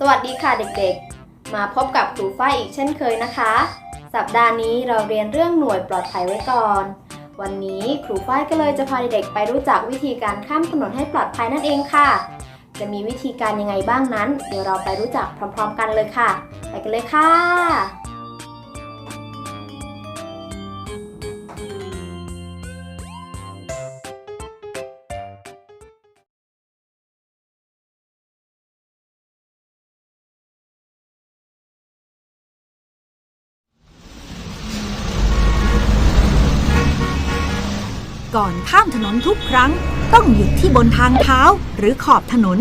สวัสดีค่ะเด็กๆ มาพบกับครูฝ้ายอีกเช่นเคยนะคะ สัปดาห์นี้เราเรียนเรื่องหน่วยปลอดภัยไว้ก่อน วันนี้ครูฝ้ายก็เลยจะพาเด็กๆไปรู้จักวิธีการข้ามถนนให้ปลอดภัยนั่นเองค่ะ จะมีวิธีการยังไงบ้างนั้น เดี๋ยวเราไปรู้จักพร้อม ๆ กันเลยค่ะ ไปกันเลยค่ะ ก่อนข้ามถนนทุกครั้ง ต้องหยุดที่บนทางเท้าหรือขอบถนน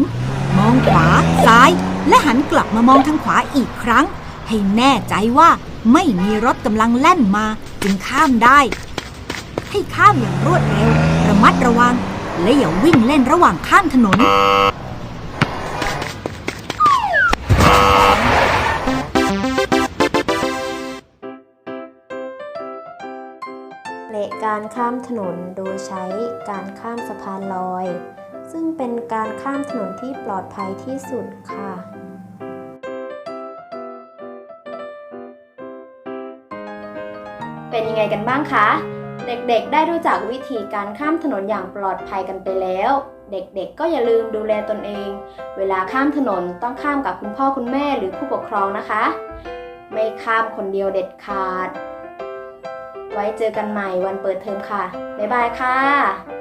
มองขวาซ้าย และหันกลับมามองทางขวาอีกครั้ง ให้แน่ใจว่าไม่มีรถกำลังแล่นมาจึงข้ามได้ ให้ข้ามอย่างรวดเร็ว ระมัดระวัง และอย่าวิ่งเล่นระหว่างข้ามถนน ละการข้ามถนนโดยใช้การข้ามสะพานลอย ซึ่งเป็นการข้ามถนนที่ปลอดภัยที่สุดค่ะเป็นยังไงกันบ้างคะ เด็กๆ ได้รู้จักวิธีการข้ามถนนอย่างปลอดภัยกันไปแล้ว เด็กๆ ก็อย่าลืมดูแลตนเอง เวลาข้ามถนนต้องข้ามกับคุณพ่อคุณแม่หรือผู้ปกครองนะคะ ไม่ข้ามคนเดียวเด็ดขาด ไว้เจอกันใหม่วันเปิดเทอมค่ะ บ๊ายบายค่ะ